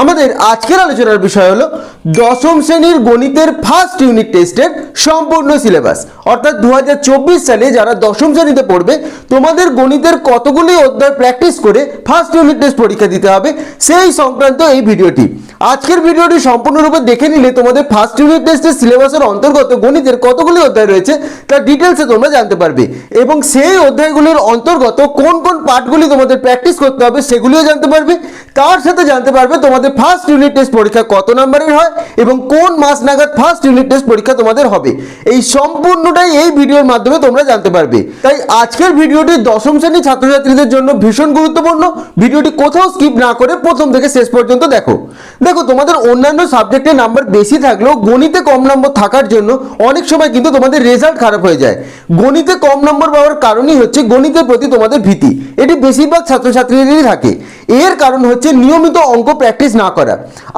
আমাদের আজকের আলোচনার বিষয় হলো দশম শ্রেণির গণিতের ফার্স্ট ইউনিট টেস্টের সম্পূর্ণ সিলেবাস অর্থাৎ দু হাজার চব্বিশ সালে যারা দশম শ্রেণীতে পড়বে, তোমাদের গণিতের কতগুলি অধ্যায় প্র্যাকটিস করে ফার্স্ট ইউনিট টেস্ট পরীক্ষা দিতে হবে, সেই সংক্রান্ত এই ভিডিওটি। আজকের ভিডিওটি সম্পূর্ণরূপে দেখে নিলে তোমাদের ফার্স্ট ইউনিট টেস্টের সিলেবাসের অন্তর্গত গণিতের কতগুলি অধ্যায় রয়েছে, তার ডিটেলসে তোমরা জানতে পারবে। এবং সেই অধ্যায়গুলির অন্তর্গত কোন কোন পার্টগুলি তোমাদের প্র্যাকটিস করতে হবে, সেগুলিও জানতে পারবে। তার সাথে জানতে পারবে তোমাদের ফার্স্ট ইউনিট টেস্ট পরীক্ষা কত নম্বরের হয় এবং কোন মাস নাগাদ ফার্স্ট ইউনিট টেস্ট পরীক্ষা তোমাদের হবে? এই সম্পূর্ণটাই এই ভিডিওর মাধ্যমে তোমরা জানতে পারবে। তাই আজকের ভিডিওটি দশম শ্রেণির ছাত্রছাত্রীদের জন্য ভীষণ গুরুত্বপূর্ণ। ভিডিওটি কোথাও স্কিপ না করে প্রথম থেকে শেষ পর্যন্ত দেখো। দেখো, তোমাদের অন্যান্য সাবজেক্টে নাম্বার বেশি থাকলেও গণিতে কম নম্বর থাকার জন্য অনেক সময় কিন্তু তোমাদের রেজাল্ট খারাপ হয়ে যায়। গণিতে কম নম্বর পাওয়ার কারণই হচ্ছে গণিতের প্রতি তোমাদের ভীতি। এটি বেশিরভাগ ছাত্রছাত্রীদেরই থাকে। এর কারণ হচ্ছে নিয়মিত অঙ্ক প্র্যাকটিস না করা।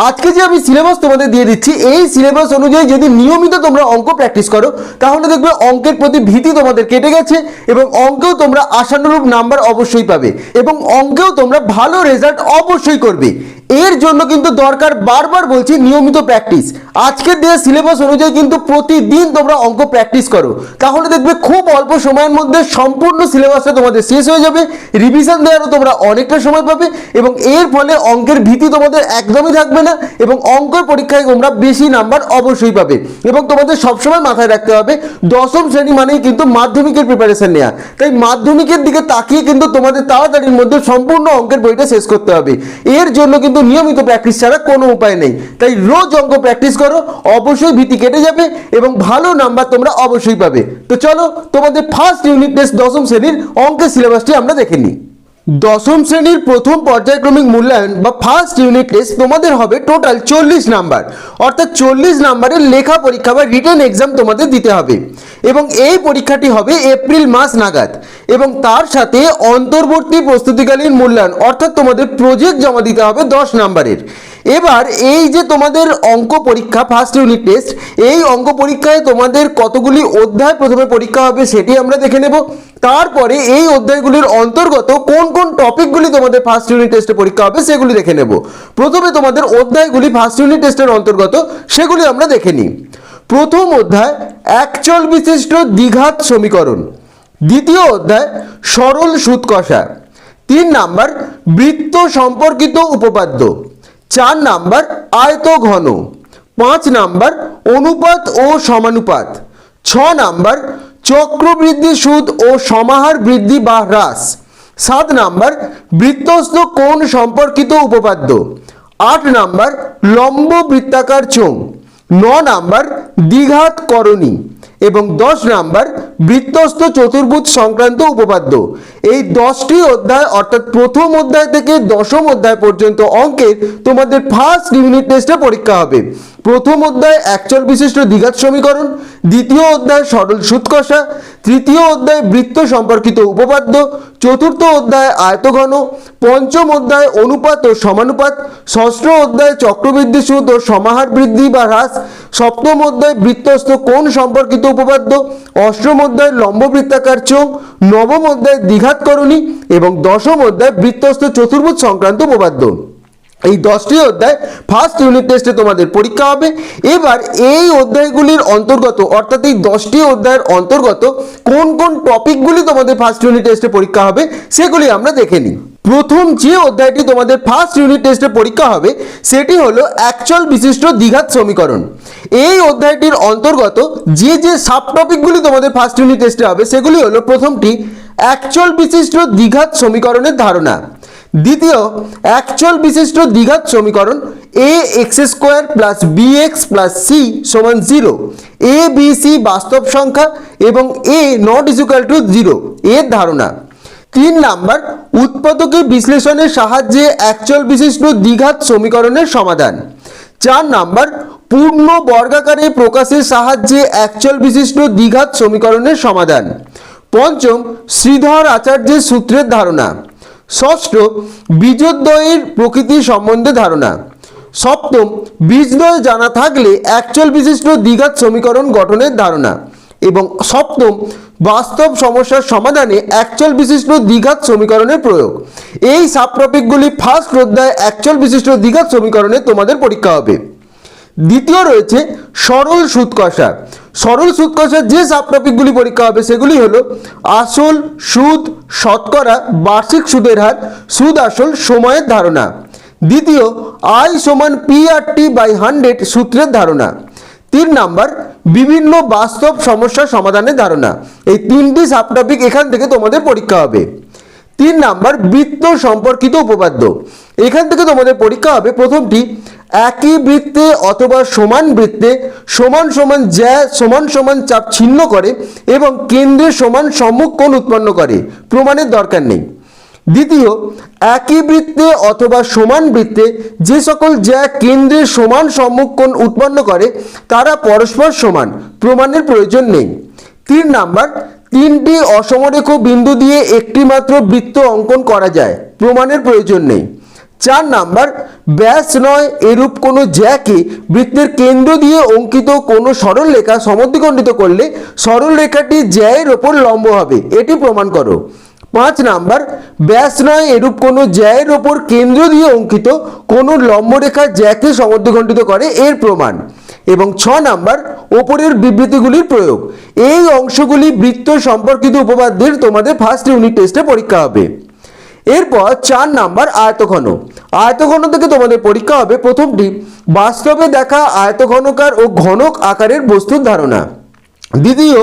আজকে যে আমি সিলেবাস তোমাদের দিয়ে দিচ্ছি, এই সিলেবাস অনুযায়ী যদি নিয়মিত তোমরা অঙ্ক প্র্যাকটিস করো, তাহলে দেখবে অঙ্কের প্রতি ভীতি তোমাদের কেটে গেছে এবং অঙ্কেও তোমরা আশানুরূপ নাম্বার অবশ্যই পাবে এবং অঙ্কেও তোমরা ভালো রেজাল্ট অবশ্যই করবে। এর জন্য কিন্তু দরকার বারবার বলছি নিয়মিত প্র্যাকটিস আজকের দেওয়া সিলেবাস অনুযায়ী কিন্তু প্রতিদিন তোমরা অঙ্ক প্র্যাকটিস করো। তাহলে দেখবে খুব অল্প সময়ের মধ্যে সম্পূর্ণ সিলেবাসটা তোমাদের শেষ হয়ে যাবে। রিভিশন দেওয়ারও তোমরা অনেকটা সময় পাবে এবং এর ফলে অঙ্কের ভীতি তোমাদের একদমই থাকবে না এবং অঙ্কের পরীক্ষায় তোমরা বেশি নাম্বার অবশ্যই পাবে। এবং তোমাদের সবসময় মাথায় রাখতে হবে, দশম শ্রেণি মানেই কিন্তু মাধ্যমিকের প্রিপারেশন নেওয়া তাই মাধ্যমিকের দিকে তাকিয়ে কিন্তু তোমাদের তাড়াতাড়ির মধ্যে সম্পূর্ণ অঙ্কের বইটা শেষ করতে হবে। এর জন্য কিন্তু নিয়মিত প্র্যাকটিস ছাড়া কোনো উপায় নেই। তাই রোজ অঙ্ক প্র্যাকটিস করো, অবশ্যই ভীতি কেটে যাবে এবং ভালো নাম্বার তোমরা অবশ্যই পাবে। তো চলো তোমাদের ফার্স্ট ইউনিট টেস্ট দশম শ্রেণির অঙ্কের সিলেবাসটি আমরা দেখে নিই। দশম শ্রেণির প্রথম পর্যায়ক্রমিক মূল্যায়ন বা ফার্স্ট ইউনিট টেস্ট তোমাদের হবে টোটাল চল্লিশ নাম্বার। অর্থাৎ চল্লিশ নাম্বারের লেখা পরীক্ষা বা রিটার্ন এক্সাম তোমাদের দিতে হবে। এবং এই পরীক্ষাটি হবে এপ্রিল মাস নাগাদ। এবং তার সাথে অন্তর্বর্তী প্রস্তুতিকালীন মূল্যায়ন, অর্থাৎ তোমাদের প্রজেক্ট জমা দিতে হবে দশ নাম্বারের। এবার এই যে তোমাদের অঙ্ক পরীক্ষা ফার্স্ট ইউনিট টেস্ট এই অঙ্ক পরীক্ষায় তোমাদের কতগুলি অধ্যায় প্রথমে পরীক্ষা হবে সেটি আমরা দেখে নেব। তারপরে এই অধ্যায়গুলির অন্তর্গত কোন কোন টপিকগুলি তোমাদের ফার্স্ট ইউনিট টেস্টে পরীক্ষা হবে সেগুলি দেখে নেব। প্রথমে তোমাদের অধ্যায়গুলি ফার্স্ট ইউনিট টেস্টের অন্তর্গত, সেগুলি আমরা দেখে নিই। প্রথম অধ্যায় একচল বিশিষ্ট দ্বিঘাত সমীকরণ। দ্বিতীয় অধ্যায়, সরল সুদ কষা তিন নাম্বার, বৃত্ত সম্পর্কিত উপপাদ্য। চার নাম্বার আয়ত ঘন পাঁচ নাম্বার অনুপাত ও সমানুপাত, ছ নাম্বার চক্রবৃদ্ধি সুদ ও সমাহার বৃদ্ধি বা হ্রাস, সাত নাম্বার বৃত্তস্থ কোণ সম্পর্কিত উপপাদ্য, আট নাম্বার লম্ব বৃত্তাকার চোঙ ন নাম্বার দ্বিঘাত করণী। এবং দশ নাম্বার, বৃত্তস্থ চতুর্ভুজ সংক্রান্ত উপপাদ্য। এই দশটি অধ্যায়, অর্থাৎ প্রথম অধ্যায় থেকে দশম অধ্যায় পর্যন্ত অঙ্কের তোমাদের ফার্স্ট ইউনিট টেস্টে পরীক্ষা হবে। প্রথম অধ্যায় একচল বিশিষ্ট দ্বিঘাত সমীকরণ, দ্বিতীয় অধ্যায় সরল সুদ কষা তৃতীয় অধ্যায় বৃত্ত সম্পর্কিত উপপাদ্য, চতুর্থ অধ্যায় আয়তঘন, পঞ্চম অধ্যায় অনুপাত ও সমানুপাত, ষষ্ঠ অধ্যায় চক্রবৃদ্ধি সুদ ও সমাহার বৃদ্ধি বা হ্রাস, সপ্তম অধ্যায় বৃত্তস্থ কোণ সম্পর্কিত উপপাদ্য, অষ্টম অধ্যায় লম্ব বৃত্তাকার চোখ নবম অধ্যায় দ্বিঘাতকরণী এবং দশম অধ্যায় বৃত্তস্থ চতুর্ভুজ সংক্রান্ত উপপাদ্য। এই দশটি অধ্যায় ফার্স্ট ইউনিট টেস্টে তোমাদের পরীক্ষা হবে। এবার এই অধ্যায়গুলির অন্তর্গত, অর্থাৎ এই দশটি অধ্যায়ের অন্তর্গত কোন কোন টপিকগুলি তোমাদের ফার্স্ট ইউনিট টেস্টে পরীক্ষা হবে, সেগুলি আমরা দেখে নিই। প্রথম যে অধ্যায়টি তোমাদের ফার্স্ট ইউনিট টেস্টে পরীক্ষা হবে, সেটি হলো অ্যাকচুয়াল বিশিষ্ট দ্বিঘাত সমীকরণ। এই অধ্যায়টির অন্তর্গত যে যে সাব টপিকগুলি তোমাদের ফার্স্ট ইউনিট টেস্টে হবে, সেগুলি হলো প্রথমটি অ্যাকচুয়াল বিশিষ্ট দ্বিঘাত সমীকরণের ধারণা। দ্বিতীয় অ্যাকচুয়াল বিশিষ্ট দ্বিঘাত সমীকরণ a x square plus b x plus c সমান জিরো এ বি সি বাস্তব সংখ্যা এবং a not equal to zero এর ধারণা। তিন নাম্বার, উৎপাদকের বিশ্লেষণের সাহায্যে অ্যাকচুয়াল বিশিষ্ট দ্বিঘাত সমীকরণের সমাধান। চার নাম্বার, পূর্ণ বর্গাকারে প্রকাশের সাহায্যে অ্যাকচুয়াল বিশিষ্ট দ্বিঘাত সমীকরণের সমাধান। পঞ্চম, শ্রীধর আচার্যের সূত্রের ধারণা। ষষ্ঠ বীজোদ্বয়ের প্রকৃতি সম্বন্ধে ধারণা। সপ্তম, বীজদ্বয় জানা থাকলে অ্যাকচুয়াল বিশিষ্ট দ্বিঘাত সমীকরণ গঠনের ধারণা এবং সপ্তম, বাস্তব সমস্যার সমাধানে অ্যাকচুয়াল বিশিষ্ট দ্বিঘাত সমীকরণের প্রয়োগ। এই সাব টপিকগুলি ফার্স্ট অধ্যায় অ্যাকচুয়াল বিশিষ্ট দ্বিঘাত সমীকরণে তোমাদের পরীক্ষা হবে। দ্বিতীয় রয়েছে সরল সুদ কষা সরল সুদ কষার যে সাব পরীক্ষা হবে সেগুলি হলো আসল সুদ শতকরা বার্ষিক সুদের হার, সুদ আসল সময়ের ধারণা। দ্বিতীয় আই সমান P R T by hundred সূত্রের ধারণা। তিন নাম্বার, বিভিন্ন বাস্তব সমস্যার সমাধানের ধারণা। এই তিনটি সাব টপিক এখান থেকে তোমাদের পরীক্ষা হবে। তিন নাম্বার, বৃত্ত সম্পর্কিত উপপাদ্য। এখান থেকে তোমাদের পরীক্ষা হবে প্রথমটি, একই বৃত্তে অথবা সমান বৃত্তে সমান সমান জ্যা, সমান সমান চাপ ছিন্ন করে এবং কেন্দ্রে সমান সম্মুখ কোণ উৎপন্ন করে। প্রমাণের দরকার নেই। দ্বিতীয়, একই বৃত্তে অথবা সমান বৃত্তে যে সকল জ্যা কেন্দ্রে সমান সম্মুখ কোণ উৎপন্ন করে, তারা পরস্পর সমান। প্রমাণের প্রয়োজন নেই। তিন নাম্বার তিনটি অসমরেখ বিন্দু দিয়ে একটি মাত্র বৃত্ত অঙ্কন করা যায়, প্রমাণের প্রয়োজন নেই। চার নাম্বার, ব্যাস নয়, এরূপ কোনো জ্যাকে বৃত্তের কেন্দ্র দিয়ে অঙ্কিত কোনো সরল রেখা সমদ্বিখণ্ডিত করলে সরল রেখাটি জ্যায়ের ওপর লম্ব হবে, এটি প্রমাণ করো। পাঁচ নাম্বার, ব্যাস নয়, এরূপ কোনো জ্যায়ের ওপর কেন্দ্র দিয়ে অঙ্কিত কোনো লম্বরেখা জ্যাকে সমদ্বিখণ্ডিত করে, এর প্রমাণ। এবং ছ নাম্বার, ওপরের বিবৃতিগুলির প্রয়োগ। এই অংশগুলি বৃত্ত সম্পর্কিত উপপাদ্যের তোমাদের ফার্স্ট ইউনিট টেস্টে পরীক্ষা হবে। এরপর চার নাম্বার, আয়তঘন। আয়তঘন থেকে তোমাদের পরীক্ষা হবে প্রথমটি, বাস্তবে দেখা আয়তঘনকার ও ঘনক আকারের বস্তুর ধারণা। দ্বিতীয়,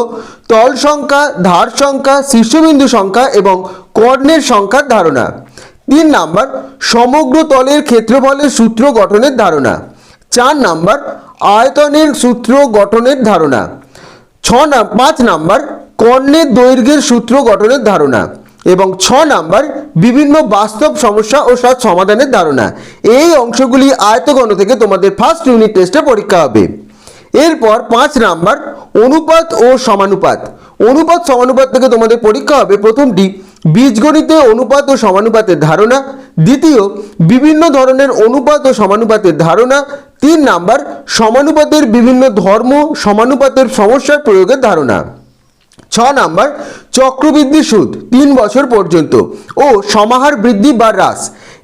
তল সংখ্যা, ধার সংখ্যা, শীর্ষবিন্দু সংখ্যা এবং কর্ণের সংখ্যার ধারণা। তিন নাম্বার, সমগ্র তলের ক্ষেত্রফলের সূত্র গঠনের ধারণা। চার নাম্বার আয়তনের সূত্র গঠনের ধারণা। ছ না পাঁচ নাম্বার, কর্ণের দৈর্ঘ্যের সূত্র গঠনের ধারণা এবং ছ নাম্বার, বিভিন্ন বাস্তব সমস্যা ও সৎ সমাধানের ধারণা। এই অংশগুলি আয়তগণ থেকে তোমাদের ফার্স্ট ইউনিট টেস্টে পরীক্ষা হবে। এরপর পাঁচ নাম্বার, অনুপাত ও সমানুপাত। অনুপাত, সমানুপাত থেকে তোমাদের পরীক্ষা হবে প্রথমটি, বীজগণিতে অনুপাত ও সমানুপাতের ধারণা। দ্বিতীয়, বিভিন্ন ধরনের অনুপাত ও সমানুপাতের ধারণা। তিন নাম্বার, সমানুপাতের বিভিন্ন ধর্ম, সমানুপাতের সমস্যার প্রয়োগের ধারণা। ছ নাম্বার, চক্রবৃদ্ধি সুদ, তিন বছর পর্যন্ত ও সমাহার বৃদ্ধি বা হ্রাস।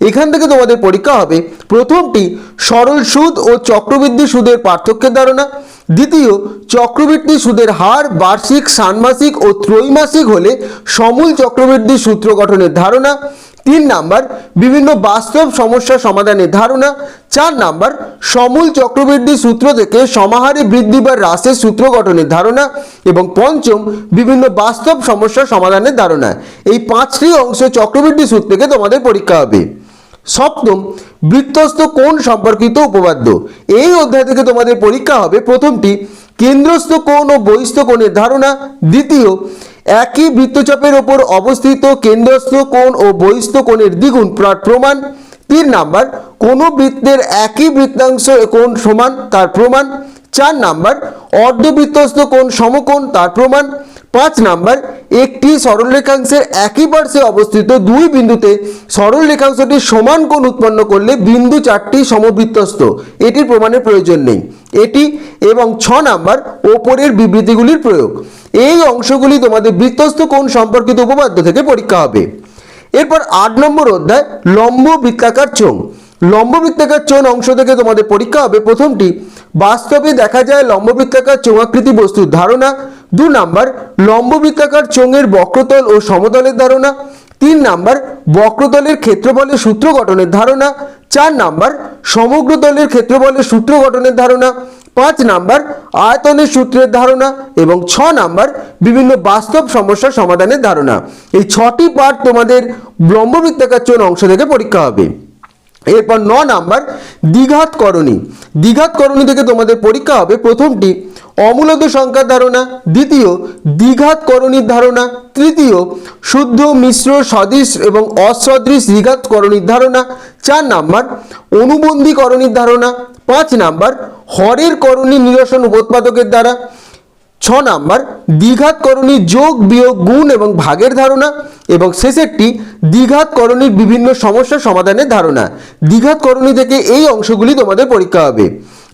এখান থেকে তোমাদের পরীক্ষা হবে, প্রথমটি, সরল সুদ ও চক্রবৃদ্ধি সুদের পার্থক্যের ধারণা। দ্বিতীয়, চক্রবৃদ্ধি সুদের হার বার্ষিক, ষান্মাসিক ও ত্রৈমাসিক হলে সমূল চক্রবৃদ্ধি সূত্র গঠনের ধারণা। তিন নাম্বার, বিভিন্ন বাস্তব সমস্যা সমাধানের ধারণা। চার নাম্বার, সমূল চক্রবৃদ্ধি সূত্র থেকে সমাহারে বৃদ্ধি বা হ্রাসের সূত্র গঠনের ধারণা এবং পঞ্চম, বিভিন্ন বাস্তব সমস্যা সমাধানের ধারণা। এই পাঁচটি অংশ চক্রবৃদ্ধি সূত্র থেকে তোমাদের পরীক্ষা হবে। সপ্তম, বৃত্তস্থ কোণ সম্পর্কিত উপপাদ্য। এই অধ্যায় থেকে তোমাদের পরীক্ষা হবে প্রথমটি, কেন্দ্রস্থ কোণ ও বহিস্থ কোণের ধারণা। দ্বিতীয় একই বৃত্তচাপের ওপর অবস্থিত কেন্দ্রস্থ কোণ ও বহিস্থ কোণের দ্বিগুণ প্র- প্রমাণ। তিন নাম্বার, কোনো বৃত্তের একই বৃত্তাংশ কোণ সমান, তার প্রমাণ। চার নাম্বার, অর্ধবৃত্তস্থ কোণ সমকোণ, তার প্রমাণ। পাঁচ নাম্বার, একটি সরলরেখাংশের একই পার্শ্বে অবস্থিত দুই বিন্দুতে সরল রেখাংশটি সমান কোণ উৎপন্ন করলে বিন্দু চারটি সমবৃত্তস্থ। এটির প্রমাণের প্রয়োজন নেই। এটি এবং ছ নাম্বার, ওপরের বিবৃতিগুলির প্রয়োগ। এই অংশগুলি তোমাদের বৃত্তস্থ কোণ সম্পর্কিত উপপাদ্য থেকে পরীক্ষা হবে। এরপর আট নম্বর অধ্যায়, লম্ব বৃত্তাকার চোঙ। লম্ব বৃত্তাকার চোঙ অংশ থেকে তোমাদের পরীক্ষা হবে প্রথমটি, বাস্তবে দেখা যায় লম্ব বৃত্তাকার চোঙাকৃতি বস্তুর ধারণা দু নাম্বার লম্ব বৃত্তাকার চোঙের বক্রতল ও সমতলের ধারণা। তিন নাম্বার, বক্রতলের ক্ষেত্রফলের সূত্র গঠনের ধারণা। চার নাম্বার সমগ্র তলের ক্ষেত্রফলের সূত্র গঠনের ধারণা। পাঁচ নাম্বার, আয়তনের সূত্রের ধারণা এবং ছ নাম্বার, বিভিন্ন বাস্তব সমস্যার সমাধানের ধারণা। এই ছটি পার্ট তোমাদের ব্রহ্মবৃত্তাকার চোন অংশ থেকে পরীক্ষা হবে। এরপর ন নাম্বার দ্বিঘাত করণী দ্বিঘাত করণী থেকে তোমাদের পরীক্ষা হবে প্রথমটি অমূলত সংখ্যার ধারণা, দ্বিতীয়, দ্বিঘাত করণীর ধারণা, তৃতীয়, শুদ্ধ, মিশ্র, সদৃশ এবং অসদৃশ দ্বিঘাত করণীর ধারণা, চার নাম্বার, অনুবন্ধী করণীর ধারণা, পাঁচ নাম্বার, হরের করণী নিরসন উপৎপাদকের দ্বারা, ছ নাম্বার, দ্বিঘাত করণীর যোগ, বিয়োগ, গুণ এবং ভাগের ধারণা এবং শেষেরটি দ্বিঘাত করণীর বিভিন্ন সমস্যা সমাধানের ধারণা। দ্বিঘাত করণী থেকে এই অংশগুলি তোমাদের পরীক্ষা হবে।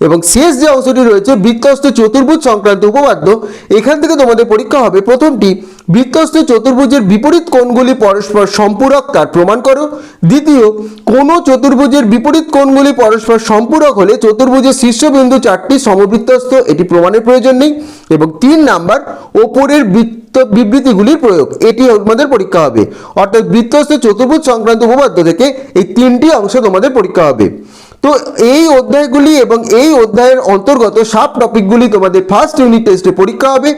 এবং শেষ যে অংশটি রয়েছে, বৃত্তস্থ চতুর্ভুজ সংক্রান্ত উপপাদ্য, এখান থেকে তোমাদের পরীক্ষা হবে। প্রথমটি, বৃত্তস্থ চতুর্ভুজের বিপরীত কোণগুলি পরস্পর সম্পূরক, তার প্রমাণ করো। দ্বিতীয়, কোন চতুর্ভুজের বিপরীত কোণগুলি পরস্পর সম্পূরক হলে চতুর্ভুজের শীর্ষবিন্দু চারটি সমবৃত্তস্থ, এটি প্রমাণের প্রয়োজন নেই। এবং তিন নাম্বার, ওপরের বৃত্ত বিবৃতিগুলির প্রয়োগ, এটি তোমাদের পরীক্ষা হবে। অর্থাৎ বৃত্তস্থ চতুর্ভুজ সংক্রান্ত উপপাদ্য থেকে এই তিনটি অংশ তোমাদের পরীক্ষা হবে। তো এই অধ্যায়গুলি এবং এই অধ্যায়ের অন্তর্গত সাব টপিকগুলি তোমাদের ফার্স্ট ইউনিট টেস্টে পরীক্ষা হবে।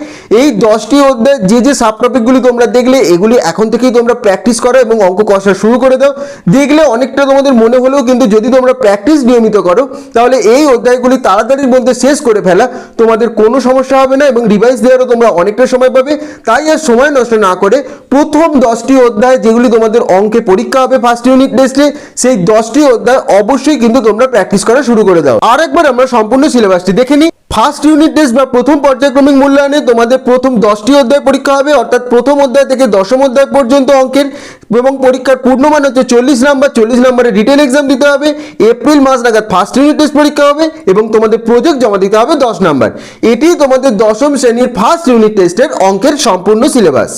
এই দশটি অধ্যায়, যে যে সাব টপিকগুলি তোমরা দেখলে, এগুলি এখন থেকেই তোমরা প্র্যাকটিস করো এবং অঙ্ক কষা শুরু করে দাও। দেখলে অনেকটা তোমাদের মনে হলেও কিন্তু যদি তোমরা প্র্যাকটিস নিয়মিত করো, তাহলে এই অধ্যায়গুলি তাড়াতাড়ির মধ্যে শেষ করে ফেলা। তোমাদের কোনো সমস্যা হবে না এবং রিভাইজ দেওয়ারও তোমরা অনেকটা সময় পাবে। তাই আর সময় নষ্ট না করে প্রথম দশটি অধ্যায় যেগুলি তোমাদের অঙ্কে পরীক্ষা হবে ফার্স্ট ইউনিট টেস্টে সেই দশটি অধ্যায় অবশ্যই কিন্তু তোমরা প্র্যাকটিস করা শুরু করে দাও। আর একবার আমরা সম্পূর্ণ সিলেবাসটি দেখে নিই। ফার্স্ট ইউনিট টেস্ট বা প্রথম পর্যায়ক্রমিক মূল্যায়নে তোমাদের প্রথম দশটি অধ্যায় পরীক্ষা হবে, অর্থাৎ প্রথম অধ্যায় থেকে দশম অধ্যায় পর্যন্ত অঙ্কের এবং পরীক্ষার পূর্ণমান হচ্ছে চল্লিশ নাম্বার। চল্লিশ নাম্বারের রিটেন এক্সাম দিতে হবে। এপ্রিল মাস নাগাদ ফার্স্ট ইউনিট টেস্ট পরীক্ষা হবে এবং তোমাদের প্রজেক্ট জমা দিতে হবে দশ নাম্বার। এটি তোমাদের দশম শ্রেণির ফার্স্ট ইউনিট টেস্টের অঙ্কের সম্পূর্ণ সিলেবাস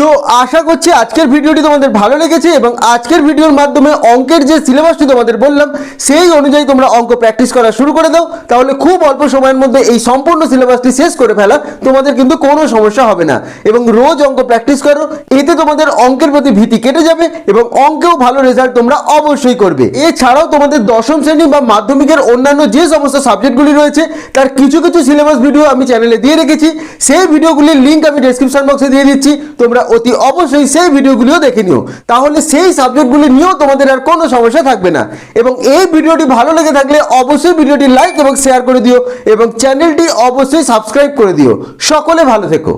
তো আশা করছি আজকের ভিডিওটি তোমাদের ভালো লেগেছে এবং আজকের ভিডিওর মাধ্যমে অঙ্কের যে সিলেবাসটি তোমাদের বললাম, সেই অনুযায়ী তোমরা অঙ্ক প্র্যাকটিস করা শুরু করে দাও। তাহলে খুব অল্প সময়ের মধ্যে এই সম্পূর্ণ সিলেবাসটি শেষ করে ফেলা, তোমাদের কিন্তু কোনো সমস্যা হবে না। এবং রোজ অঙ্ক প্র্যাকটিস করো, এতে তোমাদের অঙ্কের প্রতি ভীতি কেটে যাবে এবং অঙ্কেও ভালো রেজাল্ট তোমরা অবশ্যই করবে। এছাড়াও তোমাদের দশম শ্রেণি বা মাধ্যমিকের অন্যান্য যে সমস্ত সাবজেক্টগুলি রয়েছে, তার কিছু কিছু সিলেবাস ভিডিও আমি চ্যানেলে দিয়ে রেখেছি। সেই ভিডিওগুলির লিঙ্ক আমি ডেসক্রিপশন বক্সে দিয়ে দিচ্ছি। তোমরা অতি অবশ্যই সেই ভিডিওগুলিও দেখে নিও। তাহলে সেই সাবজেক্টগুলি নিয়েও তোমাদের আর কোনো সমস্যা থাকবে না। এবং এই ভিডিওটি ভালো লেগে থাকলে অবশ্যই ভিডিওটি লাইক এবং শেয়ার করে দিও এবং চ্যানেলটি অবশ্যই সাবস্ক্রাইব করে দিও। সকলে ভালো থেকো।